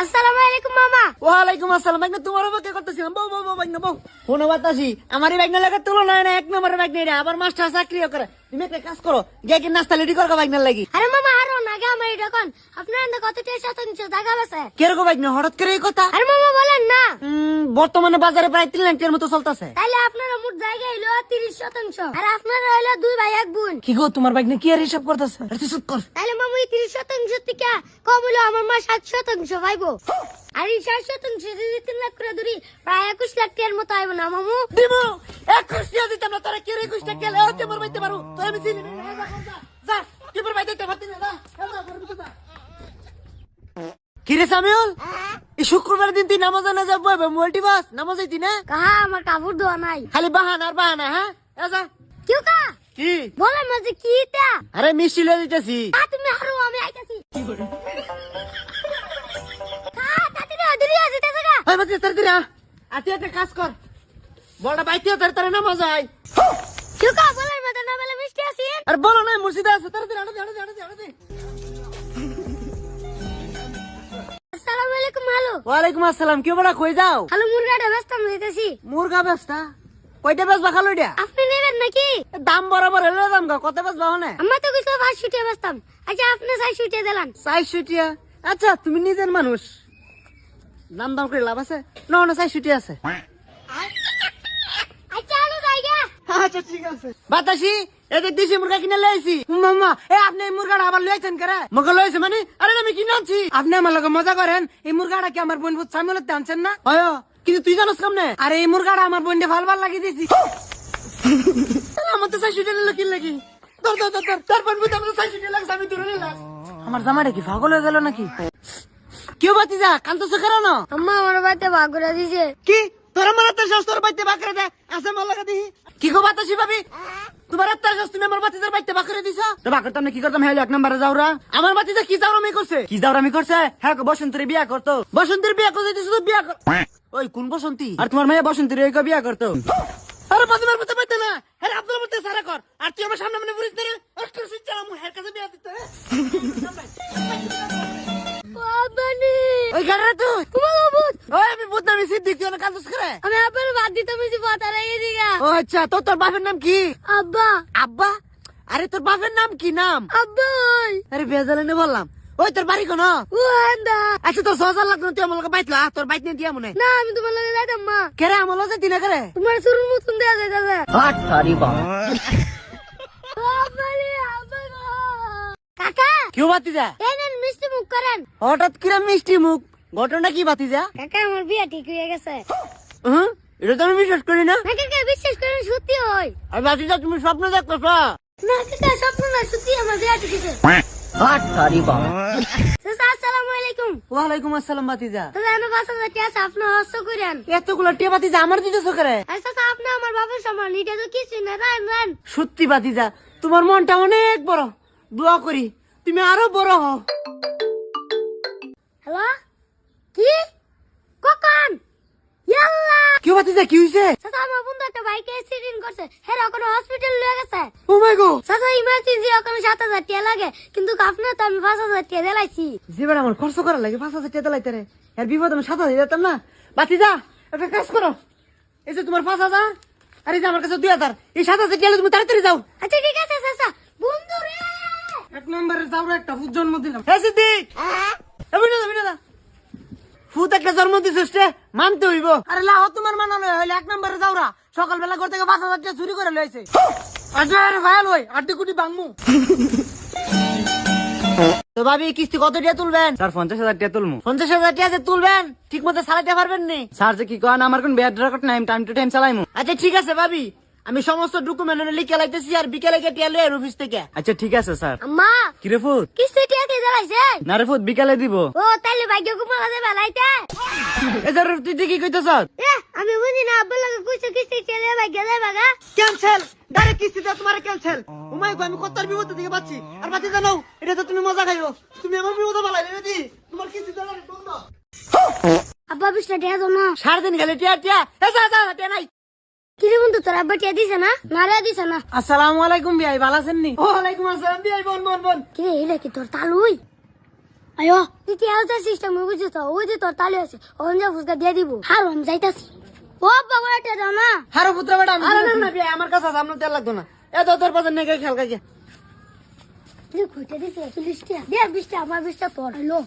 আসসালামু আলাইকুম মামা। ওয়ালাইকুম আসসালাম বাইক তোমার অপেক্ষা করতেছিলাম। বউ বউ বউ বাইক বউ। ফোন বাতাসি। আমার এই লাগে না এক নম্বরের আবার মাস্টার চাকরিও করে। তুমি একটা কাজ করো গিয়ে কি নাস্তা রেডি করো না লাগি। আরে মামা আমার এটা কোন? আপনার এনে কত শতাংশ জায়গা আছে কীরকম বাইক না হঠাৎ করে এই কথা? আরে মামা বলেন না। বর্তমানে বাজারে প্রায় তিন লাখ টাকার মতো চলতেছে। তাহলে আপনার মোট জায়গা হইল তিরিশ শতাংশ। আর আপনার হইল দুই ভাই এক বোন। কি গো তোমার বাইক না কি আর হিসাব করতেছে? চুপ কর। তাহলে মামু এই তিরিশ শতাংশ থেকে কম হইল আমার মা সাত শতাংশ পাইবো আর এই সাত শতাংশ যদি তিন লাখ করে ধরি প্রায় একুশ লাখ টাকার মতো আইবো না মামু? দিমু একুশ টাকা দিতাম না তোরা কি একুশ টাকা হতে মোর বাইতে পারো তোর আমি চিনি না। যা কি মোর বাইতে পারতি না। যা, যা, যা, ঘরের ভিতর যা। কি রে সামিউল? এই শুক্রবার দিন তুই নামাজ না যাব মোবাইলটি বাস নামাজ হইতি না? কাহা আমার কাপড় ধোয়া নাই। খালি বাহানা আর বাহানা হ্যাঁ? কেউ কা? কি? বলেন মাঝে কি তা? আরে মিষ্টি লয়ে দিতেছি। কা তুমি হারো আমি আইতাছি। কা তাড়াতাড়ি আদরি আছে তা জায়গা ওই বাচ্চা তাড়াতাড়ি আ। আর তুই একটা কাজ কর। বড়টা বাইতে তাড়াতাড়ি নামাজ আয়। কেউ কা আর বলো না মুর্শিদা আছে। তাড়াতাড়ি আড়ে আড়ে আড়ে আড়ে আসসালামু আলাইকুম হ্যালো। ওয়ালাইকুম আসসালাম কি বড় কই যাও? হ্যালো মুরগাটা ব্যস্ত আমি দিতেছি মুরগা বেচতা কয়টা বেচবা খালো এটা? আপনি নেবেন নাকি? দাম বরাবর হলে দাম গা কত বেচবা হনে? আমার তো কিছু পাঁচ ছুটে ব্যস্তাম। আচ্ছা আপনি চাই দিলাম। টিয়া আচ্ছা তুমি নিজের মানুষ। দাম দাম করে লাভ আছে? না না চারশো টিয়া আছে। আচ্ছা আচ্ছা ঠিক আছে। বাতাসি এদের দেশি মুরগা কিনে লইছি। মাম্মা এ আপনি এই মুরগাটা আবার লইছেন করে? মুরগা লইছে মানে? আরে আমি কিনে আনছি। আপনি আমার লগে মজা করেন এই মুরগাটা কি আমার বোন বুঝ সামনে আনছেন না? হয় কিন্তু তুই জানোস কেমনে? আরে এই মুরগাটা আমার বোনকে ভালো ভালো লাগিয়ে দিয়েছি। আমার তো চারশো টাকা লোক লাগি? তোর তোর তোর তোর তোর বোন বুঝ আমার চারশো টাকা লাগছে আমি দূরে নিলাম। আমার জামাটা কি পাগল হয়ে গেল নাকি? কেউ বাতি যা কান্তস কারণ আম্মা আমার বাড়িতে ভাগ করে দিছে। কি? তোরা আমার আত্মার শাস তোর বাইতে বাকরে দে আছে মাল লাগা দিহি কি গো বাতাসি ভাবি তোমার আত্মার শাস তুমি আমার বাতিজার বাইতে বাকরে দিছ? তো বাকরতাম না কি করতাম? হেলে এক নম্বরে যাওরা। আমার বাতিজা কি যাওরামি করছে? কি যাওরামি করছে? হ্যাঁ গো, বসন্তের বিয়া করতো। বসন্তের বিয়া করতে দিছ তো বিয়া কর ওই কোন বসন্তী? আর তোমার মেয়ে বসন্তীর এই বিয়া করতো। আরে বাদিমার মতো বাইতে না। হ্যাঁ আব্দুল মতো সারা কর। আর তুই আমার সামনে মানে বুঝিস না রে একটু সুইচ আমি হের কাছে বিয়া দিতে বাবানি ওই গাড়া তুই আমি সিদ্দিক তুই অনেক করে? আমি বাদ দিতে পাতা রেখে দিগা। ও আচ্ছা তো তোর বাপের নাম কি? আব্বা। আব্বা? আরে তোর বাপের নাম কি নাম? আব্বা আরে বেজালে বললাম। ওই তোর বাড়ি কোন? ও আন্দা। আচ্ছা তোর সজাল লাগল তুই আমার বাইতলো তোর বাইত নিয়ে দিয়া মনে? না আমি তোমার লগে যাইতাম মা। কেরে আমার লজে দিনে করে তোমার মতন দেয়া যাইতাছে। বাবারে আব্বা গো। কাকা কেউ বাতি যা এই নেন মিষ্টি মুখ করেন। হঠাৎ কিরা মিষ্টি মুখ? ঘটনা কি বাতি যা কাকা আমার বিয়া ঠিক হয়ে গেছে। হুম এটা তো আমি বিশ্বাস করি না। না কাকা বিশ্বাস করেন সত্যি হয়। আর বাতি যা তুমি স্বপ্ন না কাকা স্বপ্ন না সত্যি আমার বিয়া ঠিক হয়েছে। চাচা, আসসালামু আলাইকুম। ওয়ালাইকুম আসসালাম বাতি যা আমি আছে, আপনি হস্ত করেন এতগুলো টিয়া বাতি আমার দিতেছ করে? আর আপনি আমার বাবার সমান এটা তো কিছু না রান রান। সত্যি বাতি যা তোমার মনটা অনেক বড়। দোয়া করি তুমি আরও বড় হও। যা কি হয়েছে চাচা আমার বন্ধু একটা বাইকে অ্যাক্সিডেন্ট করছে। হ্যাঁ ওখানে হসপিটাল লয়ে গেছে। ও মাই গো চাচা ইমার্জেন্সি ওখানে সাত হাজার টাকা লাগে। কিন্তু আপনার তো আমি পাঁচ হাজার টাকা দিলাইছি। জীবন আমার খরচ করা লাগে পাঁচ হাজার টাকা লাইতে রে। এর বিপদ আমি সাত হাজার যেতাম না। বাতি যা একটা কাজ করো। এই যে তোমার পাঁচ হাজার আর এই যে আমার কাছে দুই হাজার এই সাত হাজার টাকা তুমি তাড়াতাড়ি যাও। আচ্ছা ঠিক আছে চাচা। বন্ধু রে! এক নম্বরে যাও একটা জন্ম দিলাম। হ্যাঁ সিদ্দিক! এমনি না এমনি ফুট একটা জন্ম দিছিস মানতে হইব। আরে লাহ তোমার মানানো হইলে এক নম্বরে যাওরা সকালবেলা ঘর থেকে পাঁচ হাজার টাকা চুরি করে লইছে আরে ভাইয়াল ওই আড্ডি কুটি বাংমু তো ভাবি কিস্তি কত টাকা তুলবেন? স্যার পঞ্চাশ হাজার টাকা তুলমু। পঞ্চাশ হাজার টাকা যে তুলবেন ঠিক মতো চালাতে পারবেন নি। স্যার যে কি কন আমার কোন ব্যাড রেকর্ড নাই টাইম টু টাইম চালাইমু। আচ্ছা ঠিক আছে ভাবি। আমি সমস্ত ডকুমেন্ট লিখে লাইতেছি আর বিকেলে গিয়ে টিয়া লই অফিস থেকে। আচ্ছা ঠিক আছে স্যার। আম্মা! কিরে ফুট কিস্তি টাকা দিয়ে দিলাইছে না রে ফুট বিকালে দিব। ও তাইলে ভাগ্য কুমার আছে বেলাইতে এদের তুই তুই কি কইতেছ এ আমি বুঝি না আব্বা লাগে কইছো কিস্তি টাকা দিয়ে ভাগ্য দেয় বাগা ক্যান্সেল! ডাইরেক্ট কিস্তি দাও তোমার ক্যান্সেল। উমাই গো আমি কত বিপদ থেকে পাচ্ছি। আর বাতি জানো এটা তো তুমি মজা খাইও। তুমি আমার বিপদ বালাই রেডি তোমার কিস্তি দাও বন্ধ। আব্বা বিশটা টাকা দাও না সাড়ে দিন গেলে টিয়া টিয়া। এ যা যা টিয়া নাই। কি রে বন্ধু তোর টাকা দিছে না? না রে দিছে না। আসসালামু আলাইকুম বিয়াই ভালো আছেন নি? ওয়ালাইকুম আসসালাম বিয়াই বোন বোন বোন। কি রে এলে কি তোর তালুই আয়ো তুই তেলটা সিস্টেম বুঝছিস তো ওই যে তোর তালে আছে ওখান যা ফুসকা দিয়ে দিব। আর আমি যাইতাছি। ও বাবা এটা দাও না। হারো পুত্র বেটা আরে না না বিয়া, আমার কাছে আপনার তেল লাগতো না। এ তো তোর পাশে তুই টাকা দে আমার তোর হ্যালো।